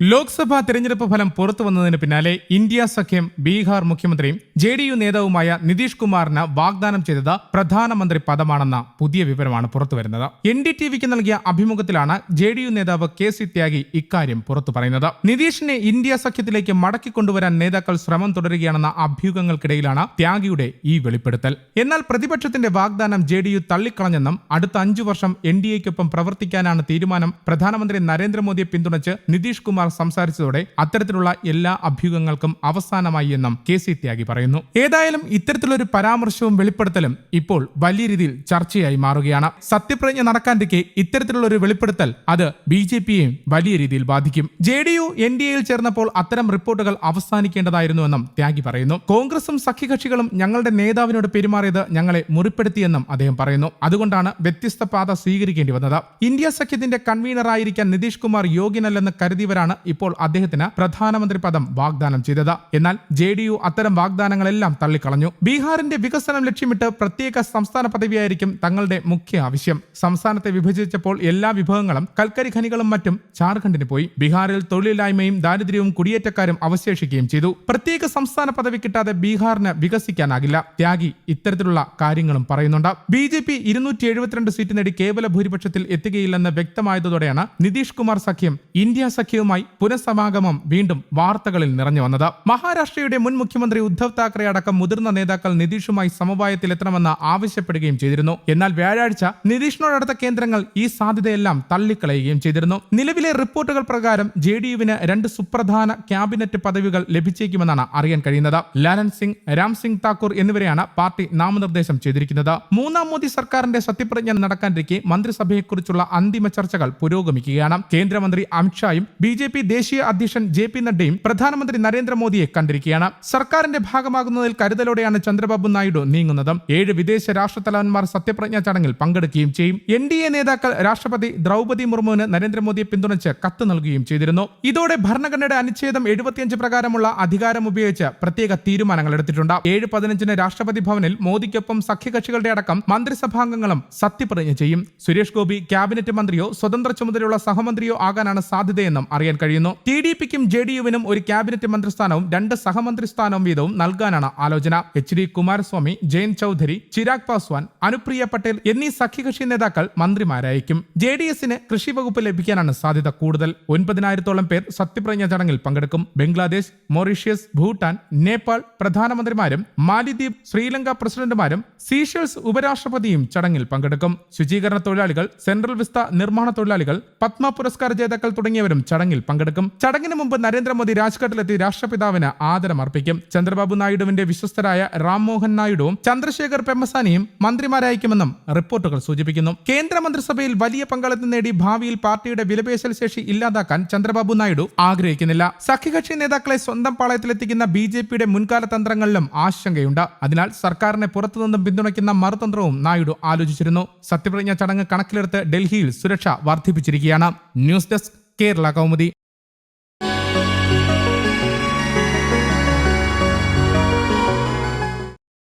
ലോക്സഭാ തെരഞ്ഞെടുപ്പ് ഫലം പുറത്തു വന്നതിന് പിന്നാലെ ഇന്ത്യ സഖ്യം ബീഹാർ മുഖ്യമന്ത്രിയും ജെ ഡി യു നേതാവുമായ നിതീഷ് കുമാറിന് വാഗ്ദാനം ചെയ്തത് പ്രധാനമന്ത്രി പദമാണെന്ന പുതിയ വിവരമാണ് പുറത്തുവരുന്നത് എൻ ഡി ടി വിക്ക് നൽകിയ അഭിമുഖത്തിലാണ് ജെ ഡി യു നേതാവ് കെ സി ത്യാഗി ഇക്കാര്യം പുറത്തു പറയുന്നത്. നിതീഷിനെ ഇന്ത്യ സഖ്യത്തിലേക്ക് മടക്കിക്കൊണ്ടുവരാൻ നേതാക്കൾ ശ്രമം തുടരുകയാണെന്ന അഭ്യൂഹങ്ങൾക്കിടയിലാണ് ത്യാഗിയുടെ ഈ വെളിപ്പെടുത്തൽ. എന്നാൽ പ്രതിപക്ഷത്തിന്റെ വാഗ്ദാനം ജെ ഡി യു തള്ളിക്കളഞ്ഞെന്നും അടുത്ത അഞ്ചു വർഷം എൻ ഡി എക്കൊപ്പം പ്രവർത്തിക്കാനാണ് തീരുമാനം പ്രധാനമന്ത്രി നരേന്ദ്രമോദിയെ പിന്തുണച്ച് നിതീഷ് കുമാർ സംസാരിച്ചതോടെ അത്തരത്തിലുള്ള എല്ലാ അഭ്യൂഹങ്ങൾക്കും അവസാനമായി എന്നും കെ സി ത്യാഗി പറയുന്നു. ഏതായാലും ഇത്തരത്തിലൊരു പരാമർശവും വെളിപ്പെടുത്തലും ഇപ്പോൾ വലിയ രീതിയിൽ ചർച്ചയായി മാറുകയാണ്. സത്യപ്രതിജ്ഞ നടക്കാണ്ടിരിക്കെ ഇത്തരത്തിലുള്ള ഒരു വെളിപ്പെടുത്തൽ അത് ബി ജെ പിയെയും വലിയ രീതിയിൽ ബാധിക്കും. J D U N D എയിൽ ചേർന്നപ്പോൾ അത്തരം റിപ്പോർട്ടുകൾ അവസാനിക്കേണ്ടതായിരുന്നുവെന്നും ത്യാഗി പറയുന്നു. കോൺഗ്രസും സഖ്യകക്ഷികളും ഞങ്ങളുടെ നേതാവിനോട് പെരുമാറിയത് ഞങ്ങളെ മുറിപ്പെടുത്തിയെന്നും അദ്ദേഹം പറയുന്നു. അതുകൊണ്ടാണ് വ്യത്യസ്ത പാത സ്വീകരിക്കേണ്ടി വന്നത്. ഇന്ത്യ സഖ്യത്തിന്റെ കൺവീനറായിരിക്കാൻ നിതീഷ് കുമാർ യോഗ്യനല്ലെന്ന് കരുതിയവരാണ് ഇപ്പോൾ അദ്ദേഹത്തിന് പ്രധാനമന്ത്രി പദം വാഗ്ദാനം ചെയ്തത്. എന്നാൽ ജെ ഡി യു അത്തരം വാഗ്ദാനങ്ങളെല്ലാം തള്ളിക്കളഞ്ഞു. ബീഹാറിന്റെ വികസനം ലക്ഷ്യമിട്ട് പ്രത്യേക സംസ്ഥാന പദവിയായിരിക്കും തങ്ങളുടെ മുഖ്യ ആവശ്യം. സംസ്ഥാനത്തെ വിഭജിച്ചപ്പോൾ എല്ലാ വിഭവങ്ങളും കൽക്കരി ഖനികളും മറ്റും ജാർഖണ്ഡിന് പോയി. ബീഹാറിൽ തൊഴിലില്ലായ്മയും ദാരിദ്ര്യവും കുടിയേറ്റക്കാരും അവശേഷിക്കുകയും ചെയ്തു. പ്രത്യേക സംസ്ഥാന പദവി കിട്ടാതെ ബീഹാറിന് വികസിക്കാനാകില്ല. ത്യാഗി ഇത്തരത്തിലുള്ള കാര്യങ്ങളും പറയുന്നുണ്ട്. ബി ജെ പി ഇരുന്നൂറ്റി എഴുപത്തിരണ്ട് സീറ്റ് നേടി കേവല ഭൂരിപക്ഷത്തിൽ എത്തുകയില്ലെന്ന് വ്യക്തമായതോടെയാണ് നിതീഷ് കുമാർ സഖ്യം ഇന്ത്യ സഖ്യവുമായി പുനഃസമാഗമം വീണ്ടും വാർത്തകളിൽ നിറഞ്ഞു വന്നത്. മഹാരാഷ്ട്രയുടെ മുൻ മുഖ്യമന്ത്രി ഉദ്ധവ് താക്കറെ അടക്കം മുതിർന്ന നേതാക്കൾ നിതീഷുമായി സമവായത്തിലെത്തണമെന്ന് ആവശ്യപ്പെടുകയും ചെയ്തിരുന്നു. എന്നാൽ വ്യാഴാഴ്ച നിതീഷിനോടടുത്ത കേന്ദ്രങ്ങൾ ഈ സാധ്യതയെല്ലാം തള്ളിക്കളയുകയും ചെയ്തിരുന്നു. നിലവിലെ റിപ്പോർട്ടുകൾ പ്രകാരം ജെ ഡി യുവിന് രണ്ട് സുപ്രധാന ക്യാബിനറ്റ് പദവികൾ ലഭിച്ചേക്കുമെന്നാണ് അറിയാൻ കഴിയുന്നത്. ലാലൻ സിംഗ് രാം സിംഗ് താക്കൂർ എന്നിവരെയാണ് പാർട്ടി നാമനിർദ്ദേശം ചെയ്തിരിക്കുന്നത്. മൂന്നാം മോദി സർക്കാരിന്റെ സത്യപ്രതിജ്ഞ നടക്കാനിരിക്കെ മന്ത്രിസഭയെക്കുറിച്ചുള്ള അന്തിമ ചർച്ചകൾ പുരോഗമിക്കുകയാണ്. കേന്ദ്രമന്ത്രി അമിത്ഷായും ബി ജെ പി ദേശീയ അധ്യക്ഷൻ ജെ പി നഡ്ഡയും പ്രധാനമന്ത്രി നരേന്ദ്രമോദിയെ കണ്ടിരിക്കുകയാണ്. സർക്കാരിന്റെ ഭാഗമാകുന്നതിൽ കരുതലോടെയാണ് ചന്ദ്രബാബു നായിഡു നീങ്ങുന്നത്. ഏഴ് വിദേശ രാഷ്ട്രത്തലവന്മാർ സത്യപ്രതിജ്ഞാ ചടങ്ങിൽ പങ്കെടുക്കുകയും ചെയ്യും. എൻ ഡി എ നേതാക്കൾ രാഷ്ട്രപതി ദ്രൗപതി മുർമുവിന് നരേന്ദ്രമോദിയെ പിന്തുണച്ച് കത്ത് നൽകുകയും ചെയ്തിരുന്നു. ഇതോടെ ഭരണഘടനയുടെ അനുച്ഛേദം എഴുപത്തിയഞ്ച് പ്രകാരമുള്ള അധികാരം ഉപയോഗിച്ച് പ്രത്യേക തീരുമാനങ്ങൾ എടുത്തിട്ടുണ്ട്. ഏഴ് പതിനഞ്ചിന് രാഷ്ട്രപതി ഭവനിൽ മോദിക്കൊപ്പം സഖ്യകക്ഷികളുടെ അടക്കം മന്ത്രിസഭാംഗങ്ങളും സത്യപ്രതിജ്ഞ ചെയ്യും. സുരേഷ് ഗോപി ക്യാബിനറ്റ് മന്ത്രിയോ സ്വതന്ത്ര ചുമതലയുള്ള സഹമന്ത്രിയോ ആകാനാണ് സാധ്യതയെന്നും അറിയാൻ കഴിയുന്നു. ടി ഡി പിക്കും ജെ ഡി യുവിനും ഒരു ക്യാബിനറ്റ് മന്ത്രിസ്ഥാനവും രണ്ട് സഹമന്ത്രി സ്ഥാനവും വീതവും നൽകാനാണ് ആലോചന. എച്ച് ഡി കുമാരസ്വാമി ജയൻ ചൌധരി ചിരാഗ് പാസ്വാൻ അനുപ്രിയ പട്ടേൽ എന്നീ സഖ്യകക്ഷി നേതാക്കൾ മന്ത്രിമാരായിരിക്കും. ജെ ഡി എസിന് കൃഷി വകുപ്പ് ലഭിക്കാനാണ് സാധ്യത കൂടുതൽ. ഒൻപതിനായിരത്തോളം പേർ സത്യപ്രതിജ്ഞ ചടങ്ങിൽ പങ്കെടുക്കും. ബംഗ്ലാദേശ് മൊറീഷ്യസ് ഭൂട്ടാൻ നേപ്പാൾ പ്രധാനമന്ത്രിമാരും മാലിദ്വീപ് ശ്രീലങ്ക പ്രസിഡന്റുമാരും സീഷൽസ് ഉപരാഷ്ട്രപതിയും ചടങ്ങിൽ പങ്കെടുക്കും. ശുചീകരണ തൊഴിലാളികൾ സെൻട്രൽ വിസ്ത നിർമ്മാണ തൊഴിലാളികൾ പത്മ പുരസ്കാര ജേതാക്കൾ തുടങ്ങിയവരും ചടങ്ങിൽ പങ്കെടുക്കും. ചടങ്ങിന് മുമ്പ് നരേന്ദ്രമോദി രാജ്ഘട്ടിലെത്തി രാഷ്ട്രപിതാവിന് ആദരമർപ്പിക്കും. ചന്ദ്രബാബു നായിഡുവിന്റെ വിശ്വസ്തരായ രാംമോഹൻ നായിഡുവും ചന്ദ്രശേഖർ പെമ്മസാനിയും മന്ത്രിമാരായിരിക്കുമെന്നും റിപ്പോർട്ടുകൾ സൂചിപ്പിക്കുന്നു. കേന്ദ്രമന്ത്രിസഭയിൽ വലിയ പങ്കാളിത്തം നേടി ഭാവിയിൽ പാർട്ടിയുടെ വിലപേശൽ ശേഷി ഇല്ലാതാക്കാൻ ചന്ദ്രബാബു നായിഡു ആഗ്രഹിക്കുന്നില്ല. സഖ്യകക്ഷി നേതാക്കളെ സ്വന്തം പാളയത്തിലെത്തിക്കുന്ന ബി ജെ പിയുടെ മുൻകാല തന്ത്രങ്ങളിലും ആശങ്കയുണ്ട്. അതിനാൽ സർക്കാരിനെ പുറത്തുനിന്നും പിന്തുണയ്ക്കുന്ന മറുതന്ത്രവും നായിഡു ആലോചിച്ചിരുന്നു. സത്യപ്രതിജ്ഞ ചടങ്ങ് കണക്കിലെടുത്ത് ഡൽഹിയിൽ സുരക്ഷ വർദ്ധിപ്പിച്ചിരിക്കുകയാണ്. News desk Kerala Kaumudi.